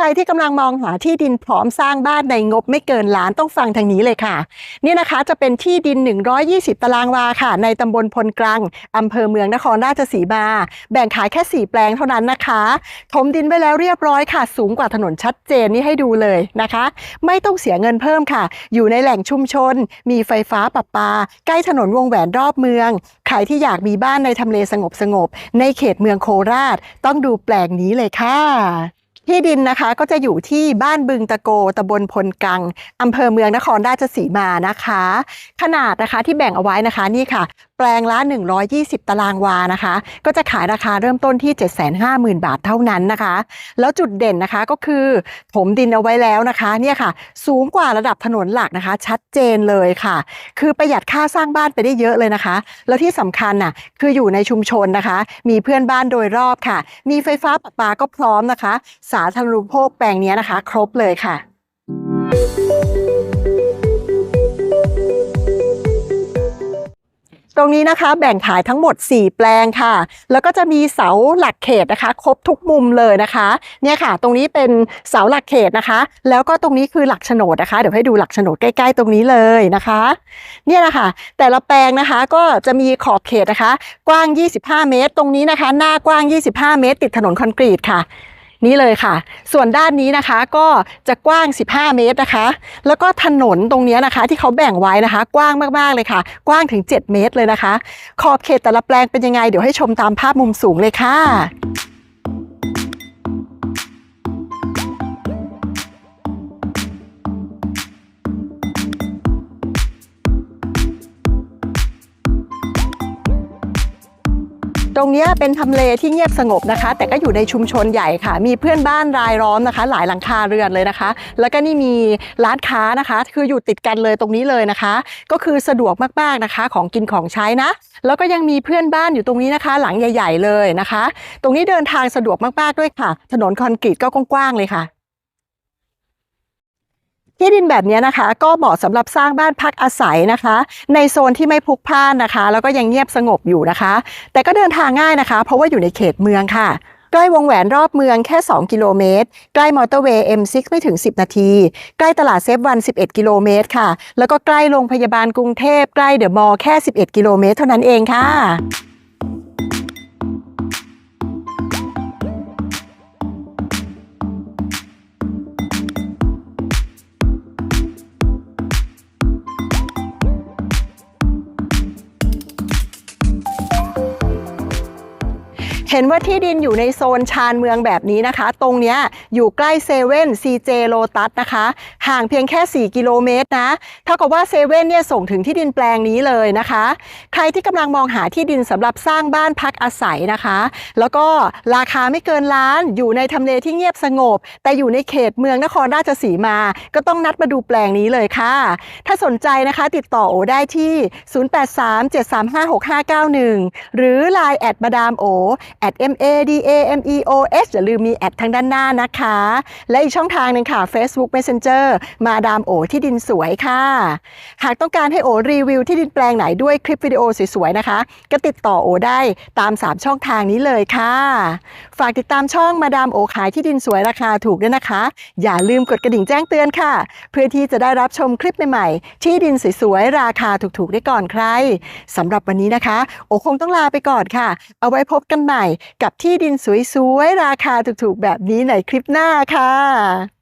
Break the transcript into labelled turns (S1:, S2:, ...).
S1: ใครที่กำลังมองหาที่ดินพร้อมสร้างบ้านในงบไม่เกินล้านต้องฟังทางนี้เลยค่ะ นี่นะคะจะเป็นที่ดิน 120 ตารางวาค่ะ ในตำบลพลกรังอำเภอเมืองนครราชสีมา แบ่งขายแค่ 4 แปลงเท่านั้นนะคะถมดินไว้แล้วเรียบร้อยค่ะ สูงกว่าถนนชัดเจนนี่ให้ดูเลยนะคะ ไม่ต้องเสียเงินเพิ่มค่ะ อยู่ในแหล่งชุมชน มีไฟฟ้าประปา ใกล้ถนนวงแหวนรอบเมือง ใครที่อยากมีบ้านในทำเลสงบสงบๆในเขตเมืองโคราช ต้องดูแปลงนี้เลยค่ะ ที่ดินนะคะก็จะอยู่ที่บ้านบึงตะโกตำบลพลกังอำเภอเมืองนครราชสีมานะคะ ขนาดนะคะที่แบ่งเอาไว้นะคะนี่ค่ะ แปลงละ 120 ตารางวานะคะ ก็จะขายราคาเริ่มต้นที่ 750,000 บาทเท่านั้นนะคะ แล้วจุดเด่นนะคะก็คือถมดินเอาไว้แล้วนะคะเนี่ยค่ะ สูงกว่าระดับถนนหลักนะคะ ชัดเจนเลยค่ะ คือประหยัดค่าสร้างบ้านไปได้เยอะเลยนะคะ แล้วที่สำคัญน่ะคืออยู่ในชุมชนนะคะ มีเพื่อนบ้านโดยรอบค่ะ มีไฟฟ้าประปาก็พร้อมนะคะ สาธารณูปโภคแปลงนี้นะคะ ครบเลยค่ะ ตรงนี้นะคะแบ่งขายทั้งหมด 4 แปลงค่ะ แล้วก็จะมีเสาหลักเขตนะคะ ครบทุกมุมเลยนะคะเนี่ยค่ะ ตรงนี้เป็นเสาหลักเขตนะคะ แล้วก็ตรงนี้คือหลักโฉนดนะคะ เดี๋ยวให้ดูหลักโฉนดใกล้ๆ ตรงนี้เลยนะคะเนี่ยนะคะแต่ละแปลงนะคะก็จะมีขอบเขตนะคะ กว้าง 25 เมตร ตรงนี้นะคะ หน้ากว้าง 25 เมตร ติดถนนคอนกรีตค่ะ นี่เลยค่ะ ส่วนด้านนี้นะคะก็จะกว้าง 15 เมตรนะคะ แล้วก็ถนนตรงนี้นะคะ ที่เขาแบ่งไว้นะคะ กว้างมากๆเลยค่ะ กว้างถึง 7 เมตรเลยนะคะ ขอบเขตแต่ละแปลงเป็นยังไง เดี๋ยวให้ชมตามภาพมุมสูงเลยค่ะ ตรงนี้เป็นทำเลที่เงียบสงบนะคะ แต่ก็อยู่ในชุมชนใหญ่ค่ะ มีเพื่อนบ้านรายล้อมนะคะ หลายหลังคาเรือนเลยนะคะ แล้วก็นี่มีร้านค้านะคะ คืออยู่ติดกันเลยตรงนี้เลยนะคะ ก็คือสะดวกมากๆนะคะ ของกินของใช้นะ แล้วก็ยังมีเพื่อนบ้านอยู่ตรงนี้นะคะ หลังใหญ่ ๆ เลยนะคะ ตรงนี้เดินทางสะดวกมากๆด้วยค่ะ ถนนคอนกรีตก็กว้างๆเลยค่ะ ที่ดินแบบนี้นะคะ ก็เหมาะสำหรับสร้างบ้านพักอาศัยนะคะ ในโซนที่ไม่พลุกพล่านนะคะ แล้วก็ยังเงียบสงบอยู่นะคะ แต่ก็เดินทางง่ายนะคะ เพราะว่าอยู่ในเขตเมืองค่ะใกล้วงแหวนรอบเมืองแค่ 2 กิโลเมตร ใกล้มอเตอร์เวย์ M6 ไม่ถึง 10 นาที ใกล้ตลาดเซฟวัน 11 กิโลเมตรค่ะ แล้วก็ใกล้โรงพยาบาลกรุงเทพ ใกล้เดอะมอลล์แค่ 11 กิโลเมตรเท่านั้นเองค่ะ เห็นว่าที่ดินอยู่ในโซนชานเมืองแบบนี้นะคะ ตรงเนี้ยอยู่ใกล้เซเว่น CJ Lotus นะคะ ห่างเพียงแค่ 4 กิโลเมตรนะเท่ากับว่าเซเว่นเนี่ยส่งถึงที่ดินแปลงนี้เลยนะคะ ใครที่กำลังมองหาที่ดินสำหรับสร้างบ้านพักอาศัยนะคะ แล้วก็ราคาไม่เกินล้านอยู่ในทำเลที่เงียบสงบ แต่อยู่ในเขตเมืองนครราชสีมา ก็ต้องนัดมาดูแปลงนี้เลยค่ะ ถ้าสนใจนะคะติดต่อโอได้ที่ 0837356591 หรือ Line แอดมาดามโอแอด M A D A M E O S อย่าลืมมีแอดทางด้านหน้านะคะ และอีกช่องทางหนึ่งค่ะ Facebook Messenger มาดามโอที่ดินสวยค่ะ หากต้องการให้โอรีวิวที่ดินแปลงไหนด้วยคลิปวิดีโอสวยๆนะคะ ก็ติดต่อโอได้ตาม 3 ช่องทางนี้เลยค่ะ ฝากติดตามช่องมาดามโอขายที่ดินสวยราคาถูกด้วยนะคะ อย่าลืมกดกระดิ่งแจ้งเตือนค่ะ เพื่อที่จะได้รับชมคลิปใหม่ๆ ที่ดินสวยๆราคาถูกๆได้ก่อนใครสำหรับวันนี้นะคะ โอคงต้องลาไปก่อนค่ะ เอาไว้พบกันใหม่กับที่ดินสวยๆ ราคาถูกๆ แบบนี้ในคลิปหน้าค่ะ